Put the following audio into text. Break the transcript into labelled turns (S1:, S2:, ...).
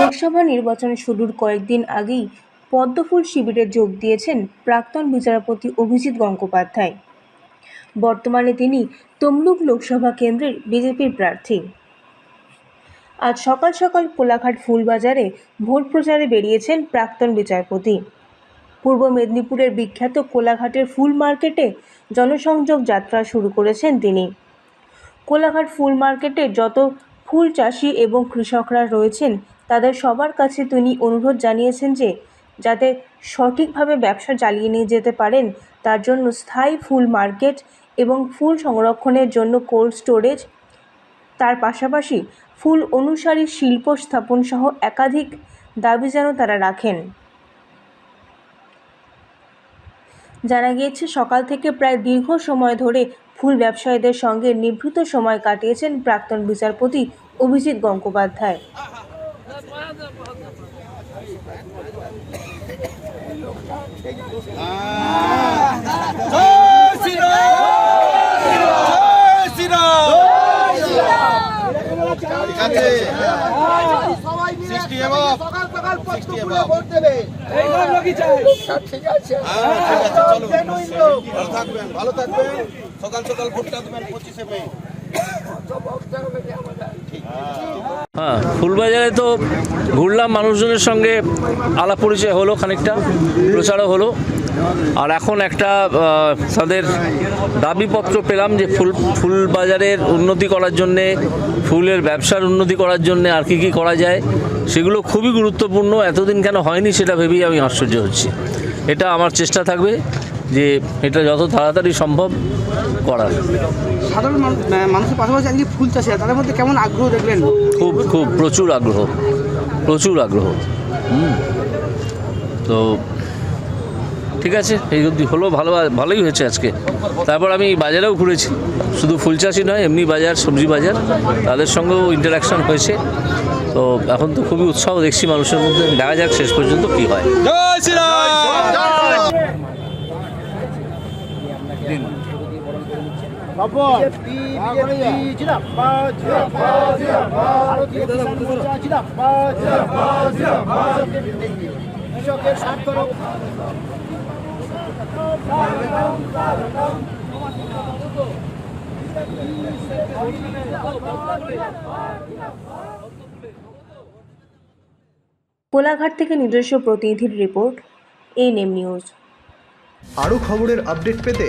S1: লোকসভা নির্বাচন শুরুর কয়েকদিন আগেই পদ্মফুল শিবিরে যোগ দিয়েছেন প্রাক্তন বিচারপতি অভিজিৎ গঙ্গোপাধ্যায়। বর্তমানে তিনি তমলুক লোকসভা কেন্দ্রের বিজেপির প্রার্থী। আজ সকাল সকাল কোলাঘাট ফুলবাজারে ভোট প্রচারে বেরিয়েছেন প্রাক্তন বিচারপতি। পূর্ব মেদিনীপুরের বিখ্যাত কোলাঘাটের ফুল মার্কেটে জনসংযোগ যাত্রা শুরু করেছেন তিনি। কোলাঘাট ফুল মার্কেটে যত ফুল চাষি এবং কৃষকরা রয়েছেন, তাদের সবার কাছে তিনি অনুরোধ জানিয়েছেন যে, যাতে সঠিকভাবে ব্যবসা চালিয়ে নিয়ে যেতে পারেন, তার জন্য স্থায়ী ফুল মার্কেট এবং ফুল সংরক্ষণের জন্য কোল্ড স্টোরেজ তার পাশাপাশি ফুল অনুসারী শিল্প স্থাপন সহ একাধিক দাবি যেন তারা রাখেন। জানা গিয়েছে, সকাল থেকে প্রায় দীর্ঘ সময় ধরে ফুল ব্যবসায়ীদের সঙ্গে নিভৃত সময় কাটিয়েছেন প্রাক্তন বিচারপতি অভিজিৎ গঙ্গোপাধ্যায়
S2: মিলে সকাল সকাল পদ্ম ফুলে ভোট দেবে ঠিক আছে genuine লোক।
S3: ভালো থাকবেন ভালো থাকবেন সকাল সকাল ভোটটা দেবেন পঁচিশে মে।
S4: হ্যাঁ ফুলবাজারে তো ঘুরলাম, মানুষজনের সঙ্গে আলাপ পরিচয় হলো খানিকটা, প্রচারও হলো। আর এখন একটা তাদের দাবিপত্র পেলাম যে ফুল, ফুলবাজারের উন্নতি করার জন্যে, ফুলের ব্যবসার উন্নতি করার জন্যে আর কি কী করা যায়, সেগুলো খুবই গুরুত্বপূর্ণ। এতদিন কেন হয়নি সেটা ভেবেই আমি আশ্চর্য হচ্ছি। এটা আমার চেষ্টা থাকবে। যে এটা যত তাড়াতাড়ি সম্ভব করার।
S5: সাধারণ মানুষের পাশাপাশি আজকে ফুল চাষিরা তাদের মধ্যে কেমন আগ্রহ দেখলেন?
S4: খুব খুব প্রচুর আগ্রহ প্রচুর আগ্রহ। হুম। তো ঠিক আছে এই অবধি হলো ভালো ভালোই হয়েছে আজকে। তারপর আমি বাজারেও ঘুরেছি। শুধু ফুল চাষই নয় এমনি বাজার সবজি বাজার তাদের সঙ্গেও ইন্টারাকশন হয়েছে। তো এখন তো খুবই উৎসাহ দেখছি মানুষের মধ্যে। দেখা যাক শেষ পর্যন্ত কী হয়।
S3: কৃষকের স্বার্থ রক্ষা।
S1: কোলাঘাট থেকে নিজস্ব প্রতিনিধির রিপোর্ট এএনএম নিউজ।
S6: আরও খবরের আপডেট পেতে